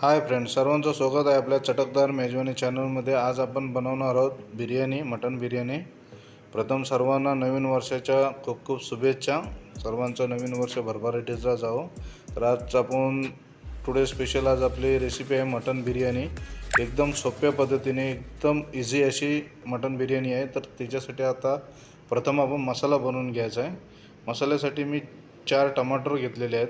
Hi friends सर्वांचं स्वागत आहे आपल्या चटकदार मेजवानी चॅनलमध्ये. आज आपण बनवणार आहोत बिर्याणी मटन बिर्याणी. प्रथम सर्वांना नवीन वर्षाच्या खूप खूप शुभेच्छा. सर्वांचं नवीन वर्ष भरभराटीचा जावो. तर आज आपण टुडे स्पेशल आज आपली रेसिपी आहे मटन बिर्याणी. एकदम सोप्या पद्धतीने एकदम इझी अशी मटन बिर्याणी आहे. तर त्याच्यासाठी आता प्रथम आपण मसाला बनवून घ्यायचा आहे. मसाल्यासाठी मी चार टमाटर घेतलेले आहेत.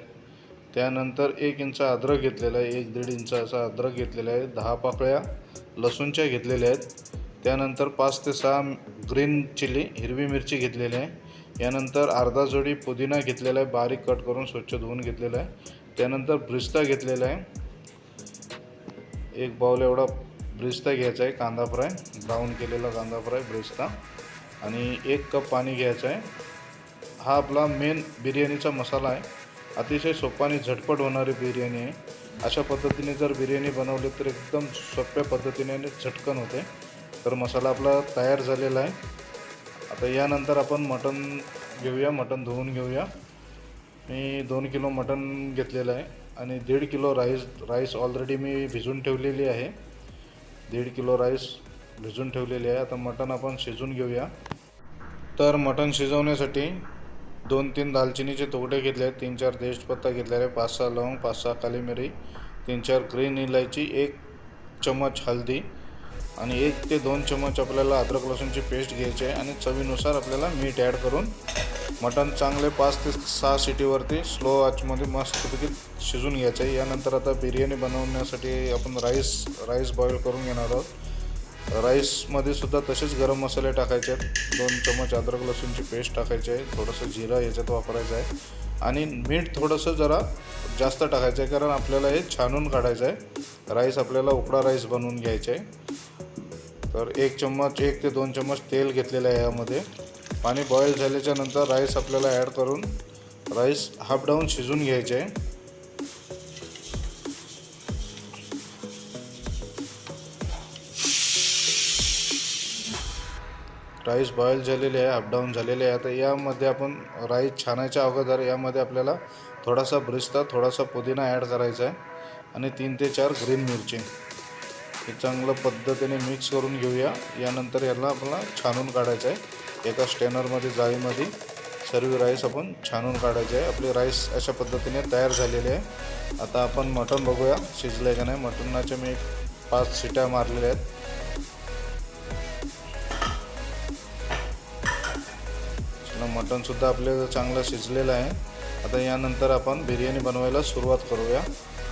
त्यानंतर एक इंच अद्रक घेतलेला आहे एक दीड इंच असा अद्रक घेतलेला आहे दहा पाकळ्या लसूणच्या घेतलेल्या आहेत. त्यानंतर पाच ते सहा ग्रीन चिली हिरवी मिरची घेतलेली आहे. यानंतर अर्धा जोडी पुदिना घेतलेला आहे बारीक कट करून स्वच्छ धुवून घेतलेला आहे. त्यानंतर ब्रिस्ता घेतलेला आहे. एक बाऊल एवढा ब्रिस्ता घ्यायचा आहे कांदा फ्राय. ब्राऊन केलेला कांदा फ्राय ब्रिस्ता. आणि एक कप पाणी घ्यायचं आहे. हा आपला मेन बिर्याणीचा मसाला आहे. अतिशय सोपा आणि झटपट होणारी बिर्याणी आहे. अशा पद्धतीने जर बिर्याणी बनवली तर एकदम सोप्या पद्धतीने आणि झटकन होते. तर मसाला आपला तयार झालेला आहे. आता यानंतर आपण मटण घेऊया मटण धुवून घेऊया. मी दोन किलो मटण घेतलेलं आहे आणि दीड किलो राईस राईस ऑलरेडी मी भिजून ठेवलेली आहे. दीड किलो राईस भिजून ठेवलेली आहे. आता मटण आपण शिजून घेऊया. तर मटण शिजवण्यासाठी दोन तीन दालचिनीचे तुकडे घेतले आहेत तीन चार तेजपत्ता घेतलेला आहे पाच सहा लवंग पाच सहा काली मिरी तीन चार ग्रीन इलायची एक चमच हळदी आणि एक ते दोन चमच आपल्याला अद्रक लसूणची पेस्ट घ्यायची आहे आणि चवीनुसार आपल्याला मीठ ॲड करून मटण चांगले पाच ते सहा सिटीवरती स्लो आचमध्ये मस्तपैकी शिजून घ्यायचं आहे. यानंतर आता बिर्याणी बनवण्यासाठी आपण राईस राईस बॉईल करून घेणार आहोत. राईसमध्ये सुद्धा तसेच गरम मसाले टाकायचे आहेत. दोन चमच अद्रक लसूणची पेस्ट टाकायची आहे. थोडंसं जिरा याच्यात वापरायचं आहे. आणि मीठ थोडंसं जरा जास्त टाकायचं आहे कारण आपल्याला हे छानून काढायचं आहे. राईस आपल्याला उकडा राईस बनवून घ्यायचा आहे. तर एक चम्मच एक ते दोन चम्मच तेल घेतलेलं आहे यामध्ये. पाणी बॉईल झाल्याच्यानंतर राईस आपल्याला ॲड करून राईस हाफ डाऊन शिजून घ्यायचे आहे. राईस बॉईल झालेले आहे अपडाऊन झालेले आहे. आता यामध्ये आपण राईस छानायच्या अगोदर यामध्ये आपल्याला थोडासा ब्रिस्ता थोडासा पुदिना ॲड करायचा आहे. आणि तीन ते चार ग्रीन मिरची. हे चांगलं पद्धतीने मिक्स करून घेऊया. यानंतर याला आपल्याला छानून काढायचं आहे. एका स्टेनरमध्ये जाळीमध्ये सर्व राईस आपण छानून काढायचे आहे. आपले राईस अशा पद्धतीने तयार झालेले आहे. आता आपण मटण बघूया. शिजलं आहे का नाही? मटणाच्या मी पाच शिट्या मारलेल्या आहेत. मटणसुद्धा आपलं चांगलं शिजलेलं आहे. आता यानंतर आपण बिर्याणी बनवायला सुरुवात करूया.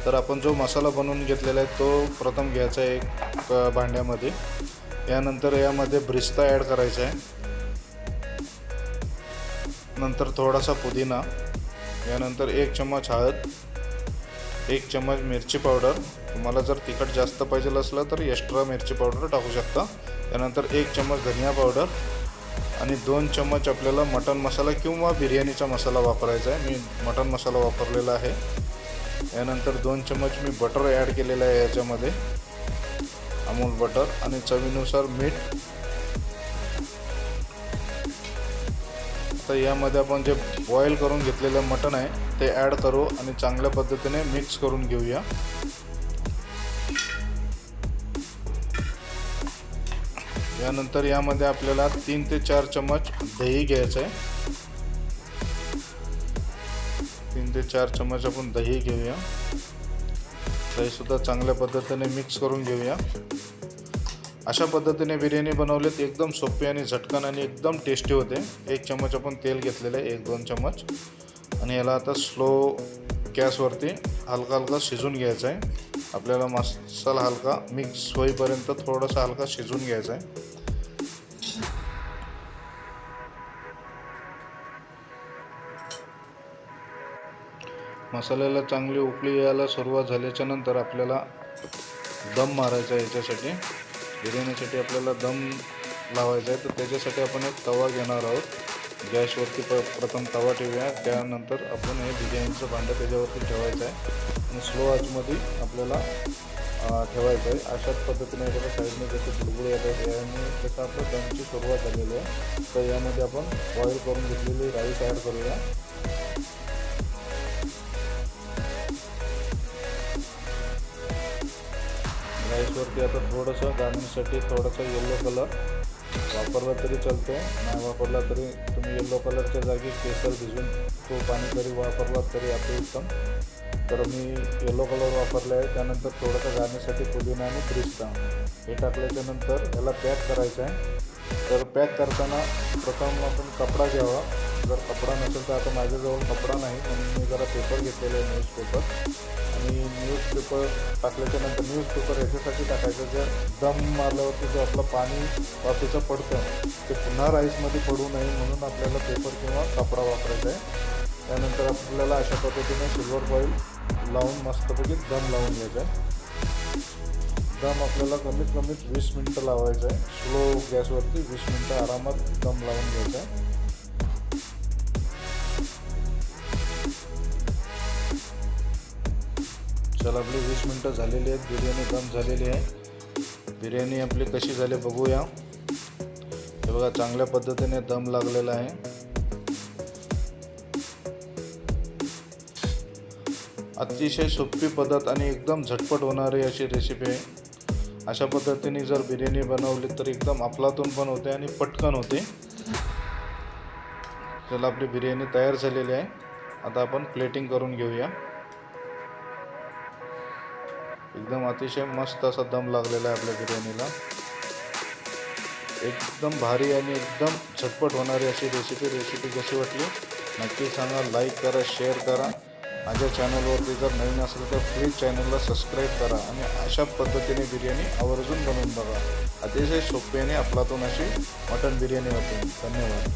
तर आपण जो मसाला बनवून घेतलेला आहे तो प्रथम घ्यायचा आहे एक भांड्यामध्ये. यानंतर यामध्ये ब्रिस्ता ॲड करायचा आहे. नंतर थोडासा पुदिना. यानंतर एक चम्मच हळद. एक चम्मच मिरची पावडर. तुम्हाला जर तिखट जास्त पाहिजे असलं तर एक्स्ट्रा मिरची पावडर टाकू शकता. त्यानंतर एक चम्मच धनिया पावडर. आणि दोन चम्मच आपल्याला मटन मसाला किंवा बिर्याणीचा मसाला वापरायचा आहे. मी मटन मसाला वापरलेला आहे. यानंतर दोन चम्मच मी बटर ॲड केलेलं आहे याच्यामध्ये. अमूल बटर आणि चवीनुसार मीठ. आता यामध्ये आपण जे बॉईल करून घेतलेलं मटण आहे ते ॲड करू आणि चांगल्या पद्धतीने मिक्स करून घेऊया. यानंतर यामध्ये आपल्याला तीन ते चार चम्मच दही घ्यायचं आहे. तीन ते चार चम्मच आपण दही घेऊया. दहीसुद्धा चांगल्या पद्धतीने मिक्स करून घेऊया. अशा पद्धतीने बिर्याणी बनवलेत एकदम सोपी आणि झटकन आणि एकदम टेस्टी होते. एक चम्मच आपण तेल घेतलेलं आहे एक दोन चम्मच. आणि याला आता स्लो गॅसवरती हलका हलका शिजून घ्यायचा आहे. आपल्याला मसाला हलका मिक्स होईपर्यंत थोडासा हलका शिजून घ्यायचा आहे. मसाल्याला चांगली उकळी यायला सुरुवात झाल्याच्यानंतर आपल्याला दम मारायचा आहे याच्यासाठी. बिर्याणीसाठी आपल्याला दम लावायचा आहे तर त्याच्यासाठी आपण एक तवा घेणार आहोत. गॅसवरती प प्रथम तवा ठेवूया. त्यानंतर आपण हे डिझाईनचं भांडं त्याच्यावरती ठेवायचं आहे. आणि स्लो आचमध्ये आपल्याला ठेवायचं आहे. अशाच पद्धतीने त्याच्या साईडने जसे बुडबुडे येतात याने जसं आपलं त्यांची सुरुवात झालेली आहे तर यामध्ये आपण बॉईल करून घेतलेली राईस ॲड करूया. राईसवरती आता थोडंसं गार्निशसाठी थोडंसं येल्लो कलर वापरला तरी चालतो नाही वापरला तरी तुम्ही येल्लो कलरच्या जागी केसर भिजून तो पाणी जरी वापरला तरी अतिउत्तम तर मी येलो कलर वापरला आहे त्यानंतर थोडंसं गाण्यासाठी पुदिना आणि ब्रिस्ता हे टाकल्याच्यानंतर याला पॅक करायचं आहे. तर पॅक करताना प्रथम आपण कपडा घ्यावा. जर कपडा नसेल तर आता माझ्याजवळ कपडा नाही म्हणून मी जरा पेपर घेतलेला आहे न्यूजपेपर आणि न्यूजपेपर टाकल्याच्यानंतर न्यूजपेपर ह्याच्यासाठी टाकायचं जर दम मारल्यावरती जो आपलं पाणी वाफेचं पडतं ते पुन्हा राईसमध्ये पडू नये म्हणून आपल्याला पेपर किंवा कपडा वापरायचा आहे. त्यानंतर आपल्याला अशा पद्धतीने सिल्वर बॉईल लावून मस्तपैकी दम लावून घ्यायचा आहे. दम आपल्याला कमीत कमीत वीस मिनटं लावायचं आहे. स्लो गॅसवरती वीस मिनटं आरामात दम लावून घ्यायचा आहे. चला आपली वीस मिनटं झालेली आहेत. बिर्याणी दम झालेली आहे. बिर्याणी आपली कशी झाली बघूया. हे बघा चांगल्या पद्धतीने दम लागलेला आहे. अतिशय सोपी पद्धत आणि एकदम झटपट होणारी अशी रेसिपी आहे. अशा पद्धतीने जर बिर्याणी बनवली तर एकदम अफलातून पण होते आणि पटकन होते. चला आपली बिर्याणी तयार झालेली आहे. आता आपण प्लेटिंग करून घेऊया. एकदम अतिशय मस्त असा दम लागलेला आहे आपल्या बिर्याणीला. एकदम भारी आणि एकदम झटपट होणारी अशी रेसिपी रेसिपी कशी वाटली? नक्की सांगा लाईक करा शेअर करा. माझ्या चॅनलवरती जर नवीन असेल तर प्लीज चॅनलला सबस्क्राईब करा आणि अशा पद्धतीने बिर्याणी आवर्जून बनवून बघा. अतिशय सोपी आणि आपलातून अशी मटण बिर्याणी होते धन्यवाद.